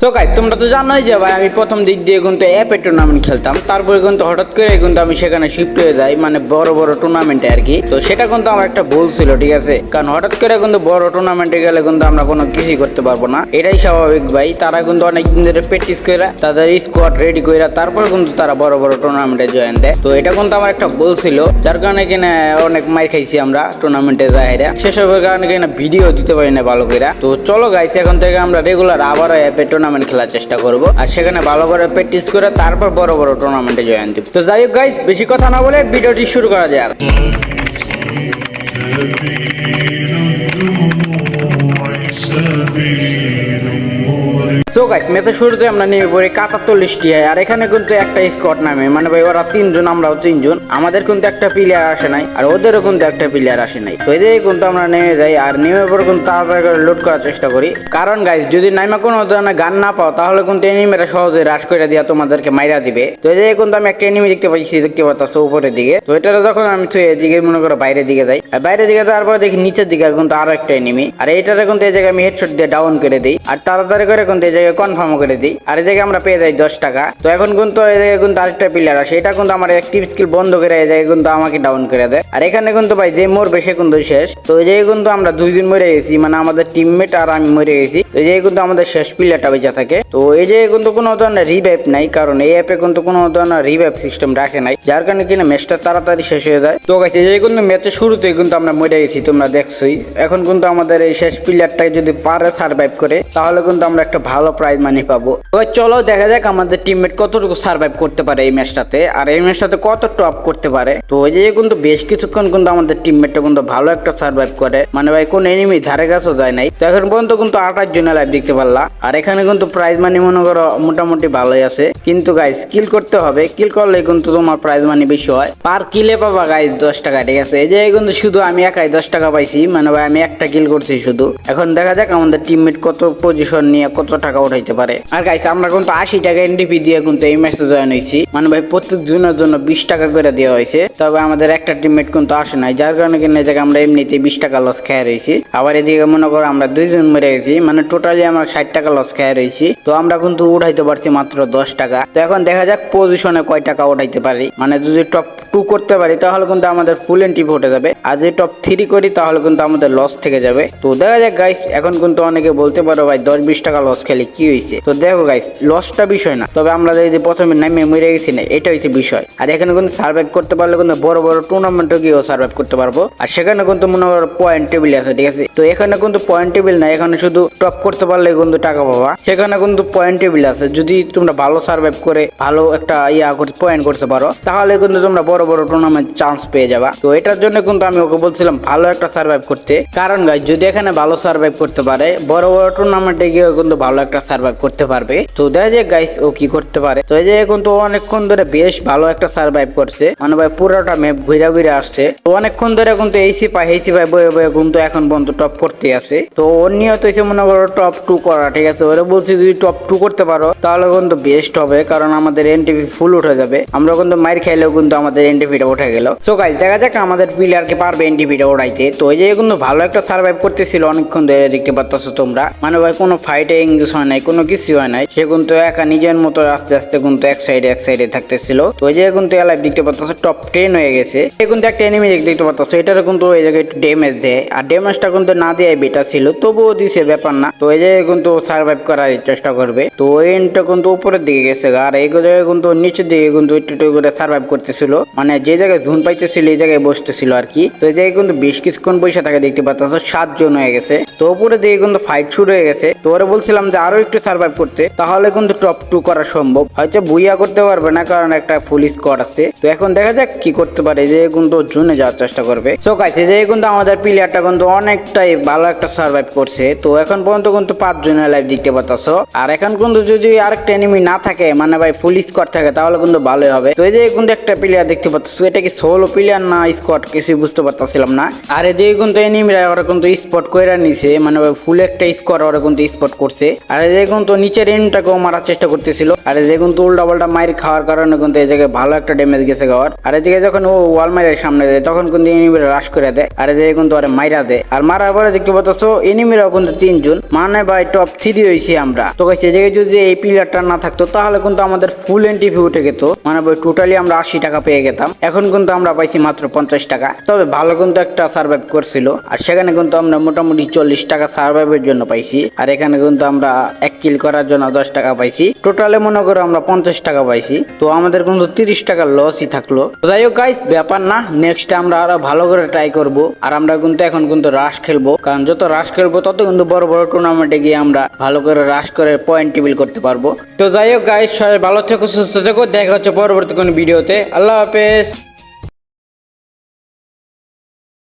So গাই তোমরা তো জানোই যে ভাই, আমি প্রথম দিক দিয়ে কিন্তু অ্যাপে টুর্নামেন্ট খেলতাম। তারপরে কিন্তু হঠাৎ করে কিন্তু আমি সেখানে শিফট হয়ে যাই মানে বড় বড় টুর্নামেন্টে আর কি। তো সেটা কিন্তু আমার একটা ভুল ছিল, ঠিক আছে? কারণ হঠাৎ করে কিন্তু বড় টুর্নামেন্টে গেলে কিন্তু আমরা কোনো কিছুই করতে পারব না। এটাই স্বাভাবিক ভাই, তারা কিন্তু অনেক দিন ধরে প্র্যাকটিস করে, তাদের স্কোয়াড রেডি করে, তারপরে কিন্তু তারা বড় বড় টুর্নামেন্টে জয়েন দেয়। তো এটা কিন্তু আমার একটা ভুল ছিল, যার কারণে কিনা অনেক মার খাইছি আমরা টুর্নামেন্টে যাই সেসবের কারণে কিনা ভিডিও দিতে পারি না ভালো করে। তো চলো গাইছি এখন থেকে আমরা রেগুলার আবারও অ্যাপে টুর্নামেন্ট টুর্নামেন্ট খেলার চেষ্টা করব। আর সেখানে ভালো করে প্র্যাকটিস করে তারপর বড় বড় টুর্নামেন্টে জয়েন দিব। তো যাই হোক গাইজ বেশি কথা না বলে ভিডিওটি শুরু করা যাক। Be সো গাইস ম্যাচের শুরুতে আমরা নেমে পড়ি কাতাত্তল্লিশ টিআই আর এখানে কিন্তু একটা স্কোয়াড নামে। মানে ভাই, ওরা তিনজন, আমরাও তিনজন। আমাদের কিন্তু একটা প্লেয়ার আসে নাই, আর ওদেরও কিন্তু একটা প্লেয়ার আসে নাই। তো এদের কিন্তু আমরা নেমে যাই, আর নেমে পরে কিন্তু তাড়াতাড়ি করে লোড করার চেষ্টা করি। কারণ গাইস যদি নাইমা কোনো ধরনের গান না পাও, তাহলে কিন্তু এনিমেরা সহজে রাশ করে দিয়া তোমাদেরকে মাইরা দিবে। তো এদের কিন্তু আমি একটা এনিমি দেখতে পাচ্ছি দেখতে পাচ্ছি উপরের দিকে। তো এটা যখন আমি তো এদিকে মনে করো বাইরের দিকে যাই, আর বাইরের দিকে যাওয়ার পরে দেখি নিচের দিকে কিন্তু আরও একটা এনিমি আর এইটারে কিন্তু এই জায়গায় আমি হেডশট দিয়ে ডাউন করে দিই। আর তাড়াতাড়ি করে কিন্তু এই জায়গায় কনফার্ম করে দিই। আর এই জায়গায় আমরা পেয়ে যাই দশ টাকা। তো এখন কিন্তু এই জায়গায় কিন্তু আরেকটা প্লেয়ার আসে। এটা কিন্তু আমার অ্যাক্টিভ স্কিল বন্ধ করে এই জায়গায় কিন্তু আমাকে ডাউন করে দেয়। আর এখানে কিন্তু ভাই, যে মরবে সে কিন্তু শেষ। তো এই জায়গায় কিন্তু আমরা দুইজন মরে গেছি। মানে আমাদের টিমমেট আর আমি মরে গেছি। তো এই জায়গায় কিন্তু আমাদের শেষ প্লেয়ারটা বেঁচে থাকে। তো এই জায়গায় কিন্তু কোনো ধরনের রিভাইভ নাই। কারণ এই অ্যাপে কিন্তু কোনো ধরনের রিভাইভ সিস্টেম রাখে নাই। যার কারণে কিনা ম্যাচটা তাড়াতাড়ি শেষ হয়ে যায়। তো গাইছে এই জায়গায় কিন্তু ম্যাচের শুরুতেই কিন্তু আমরা মরে গেছি। তোমরা দেখছোই। এখন কিন্তু আমাদের এই শেষ প্লেয়ারটা যদি পারে সার্ভাইভ করে, তাহলে কিন্তু আমরা একটা ভালো প্রাইজ মানি পাবো। তো চলো দেখা যাক আমাদের টিমমেট কতটুকু সার্ভাইভ করতে পারে এই ম্যাচটাতে আর এই ম্যাচটাতে কত টপ করতে পারে? তো ওই যে কিন্তু বেশ কিছুক্ষণ কিন্তু আমাদের টিমমেটটা কিন্তু ভালো একটা সার্ভাইভ করে। মানে ভাই, কোন এনিমি ধারে কাছেও যায় নাই। তো এখন পর্যন্ত কিন্তু আঠাশ জনের লাইভ দেখতে পারলা আর এখানে কিন্তু প্রাইজ মানি মনে করো মোটামুটি ভালোই আছে। কিন্তু গাইস কিল করতে হবে। কিল করলে কিন্তু তোমার প্রাইজ মানি বেশি হয়। পার কিলে পাবা গাইস দশ টাকা, ঠিক আছে? এই যে কিন্তু শুধু আমি একাই দশ টাকা পাইছি। মানে ভাই, আমি একটা কিল করছি শুধু। এখন দেখা যাক আমাদের টিমমেট কত পজিশন নিয়ে কত টাকা উঠাইতে পারে। আর গাইস আমরা কিন্তু আশি টাকা এনডিপি দিয়ে কিন্তু এই ম্যাচে জয়েন হয়েছি মানে ভাই, প্রত্যেক জনের জন্য বিশ টাকা করে দেওয়া হয়েছে। তবে আমাদের একটা টিমমেট কিন্তু আসে নাই, যার কারণে কিন্তু জায়গায় আমরা এমনিতে বিশ টাকা লস খেয়ে রয়েছি। আবার এদিকে মনে করো আমরা দুইজন মরে গেছি মানে টোটালি আমরা ষাট টাকা লস খেয়ে রয়েছি। তো আমরা কিন্তু উঠাইতে পারছি মাত্র দশ টাকা। তো এখন দেখা যাক পজিশনে কয় টাকা উঠাইতে পারি। মানে যদি টপ টু করতে পারি, তাহলে কিন্তু আমাদের ফুল এন্ট্রি উঠে যাবে। আর যদি টপ থ্রি করি, তাহলে কিন্তু আমাদের লস থেকে যাবে। তো দেখা যাক গাইস এখন কিন্তু অনেকে বলতে পারো ভাই, দশ বিশ টাকা লস খেলে কি হয়েছে তো দেখো গাইস লসটা বিষয় না। তবে আমরা যে প্রথমে নামে মরে গেছি না এটা হচ্ছে বিষয়। আর এখানে কিন্তু সার্ভাইভ করতে পারলে কিন্তু বড় বড় টুর্নামেন্টে গিয়েও সার্ভাইভ করতে পারব। আর সেখানে কিন্তু মনে করো পয়েন্ট টেবিল আছে, ঠিক আছে? তো এখানে কিন্তু পয়েন্ট টেবিল না এখানে শুধু টপ করতে পারলে কিন্তু টাকা পাবা। সেখানে কিন্তু পয়েন্ট টেবিল আছে। যদি তোমরা ভালো সার্ভাইভ করে ভালো একটা ইয়া করতে পয়েন্ট করতে পারো, তাহলে কিন্তু তোমরা বড় বড় টুর্নামেন্ট চান্স পেয়ে যাবা। তো এটার জন্য কিন্তু আমি ওকে বলছিলাম, ভালো একটা সার্ভাইভ করতে। কারণ গাইজ যদি এখানে ভালো সার্ভাইভ করতে পারে, বড় বড় টুর্নামেন্টে গিয়ে কিন্তু ভালো একটা সার্ভাইভ করতে পারবে। তো দেখা যায় গাইস ও কি করতে পারে। তো এই যে কিন্তু অনেকক্ষণ ধরে বেশ ভালো একটা সার্ভাইভ করছে। মানে ভাই পুরোটা ম্যাপ ঘুরে ঘুরে আসছে। তো অনেকক্ষণ ধরে কিন্তু এইসি পাই এইসি পাই বয়ে বয়ে কিন্তু এখন পর্যন্ত টপ করতে আছে। তো ওর নিয়ত হয়েছে মনে করো টপ টু করা, ঠিক আছে? ওরা বলছি যদি টপ টু করতে পারো, তাহলে কিন্তু বেস্ট হবে, কারণ আমাদের এনটিভি ফুল উঠে যাবে। আমরা কিন্তু মাইর খাইলেও কিন্তু আমাদের এনটিভিটা উঠে গেল। সো গাইস দেখা যাক আমাদের প্লেয়ারকে পারবে এনটিভিটা উঠাইতে তো এই যে কিন্তু ভালো একটা সার্ভাইভ করতেছিল অনেকক্ষণ ধরে, দেখতে পাচ্ছ তোমরা। মানে ভাই কোনো ফাইটে ইংলিশ হয় নাই, কোনো কিছু হয় নাই। সে কিন্তু একা নিজের মতো আস্তে আস্তে কিন্তু এক সাইডে এক সাইডে থাকতেছিল। তো এই যে কিন্তু এলাই দেখতে পাচ্ছ টপ টেন হয়ে গেছে। এই কিন্তু একটা এনিমি দেখতে পাচ্ছ এটারও কিন্তু এই জায়গায় একটু ড্যামেজ দেয়। আর ড্যামেজটা কিন্তু না দিয়ে বেটা ছিল, তবুও দিছে ব্যাপার না। তো এই যে কিন্তু সার্ভাইভ করার চেষ্টা করবে। তো ওই এন্ডটা কিন্তু উপরের দিকে গেছে আর এই জায়গায় কিন্তু নিচের দিকে কিন্তু একটু একটু করে সার্ভাইভ করতেছিল। মানে যে জায়গায় ঝুন পাইতেছিল, এই জায়গায় বসতেছিল আর কি। তো এই জায়গায় কিন্তু বেশ কিছুক্ষণ বসে থাকে, দেখতে পাচ্ছ সাতজন হয়ে গেছে। তো উপরে দিকে কিন্তু ফাইট শুরু হয়ে গেছে। তো ওরা বলছিলাম যে আরও একটু সার্ভাইভ করতে, তাহলে কিন্তু টপ টু করা সম্ভব। হয়তো বুইয়া করতে পারবে না, কারণ একটা ফুল স্কোয়াড আছে। তো এখন দেখা যাক কি করতে পারে, যে কিন্তু জুনে যাওয়ার চেষ্টা করবে। সো কাছে যে কিন্তু আমাদের প্লেয়ারটা কিন্তু অনেকটাই ভালো একটা সার্ভাইভ করছে। তো এখন পর্যন্ত কিন্তু পাঁচ জনের লাইভ দেখতে পাচ্ছ আর এখন কিন্তু যদি আরেকটা এনিমি না থাকে মানে ভাই ফুল স্কোয়াড থাকে, তাহলে কিন্তু ভালোই হবে। তো এই যে কিন্তু একটা প্লেয়ার দেখতে পাচ্ছ এটা কি সোলো প্লেয়ার না স্কোয়াড কিছুই বুঝতে পারতাছিলাম না। আর এদিকে কিন্তু এনিমিরা ওরা কিন্তু স্পট কইরা নিছে মানে ফুল একটা স্কোয়াড ওরা কিন্তু স্পট করছে। আর যে তো নিচের এমটাকেও মারার চেষ্টা করতেছিল আর দেখুন তো উল্টা পাল্টা মাইর খাওয়ার কারণে কিন্তু এই জায়গায় ভালো একটা ড্যামেজ গেছে গাওয়ার আর জায়গায় যখন ও ওয়াল মাইরের সামনে দেয় তখন কিন্তু এনিমিরা রাশ করে দেয় আর এই কিন্তু আরে মাইরা দেয় আর মারার পরে দেখতে পাচ্ছ এনিমিরাও কিন্তু তিনজন মানে ভাই টপ থ্রি হয়েছি আমরা তো এই জায়গায় যদি এই পিলারটা না থাকতো তাহলে কিন্তু আমাদের ফুল এনটিভি উঠে যেত মানে ভাই টোটালি আমরা আশি টাকা পেয়ে গেতাম এখন কিন্তু আমরা পাইছি মাত্র পঞ্চাশ টাকা তবে ভালো কিন্তু একটা সার্ভাইভ করছিল আর সেখানে কিন্তু আমরা মোটামুটি চল্লিশ টাকা সার্ভাইভের জন্য পাইছি আর এখানে কিন্তু আমরা এক কিল করার জন্য দশ টাকা পাইছি। টোটালে মনে করো আমরা পঞ্চাশ টাকা পাইছি। তো আমাদের কিন্তু তিরিশ টাকার লসই থাকল। যাই হোক গাইস ব্যাপার না। নেক্সট আমরা আরও ভালো করে ট্রাই করব। আর আমরা কিন্তু এখন কিন্তু রাশ খেলব। কারণ যত রাশ খেলব, তত কিন্তু বড় বড় টুর্নামেন্টে গিয়ে আমরা ভালো করে রাশ করে পয়েন্ট টেবিল করতে পারব। তো যাই হোক গাইস সবাই ভালো থেকো, সুস্থ থেকো। দেখা হচ্ছে পরবর্তী কোনো ভিডিওতে আল্লাহ হাফেজ।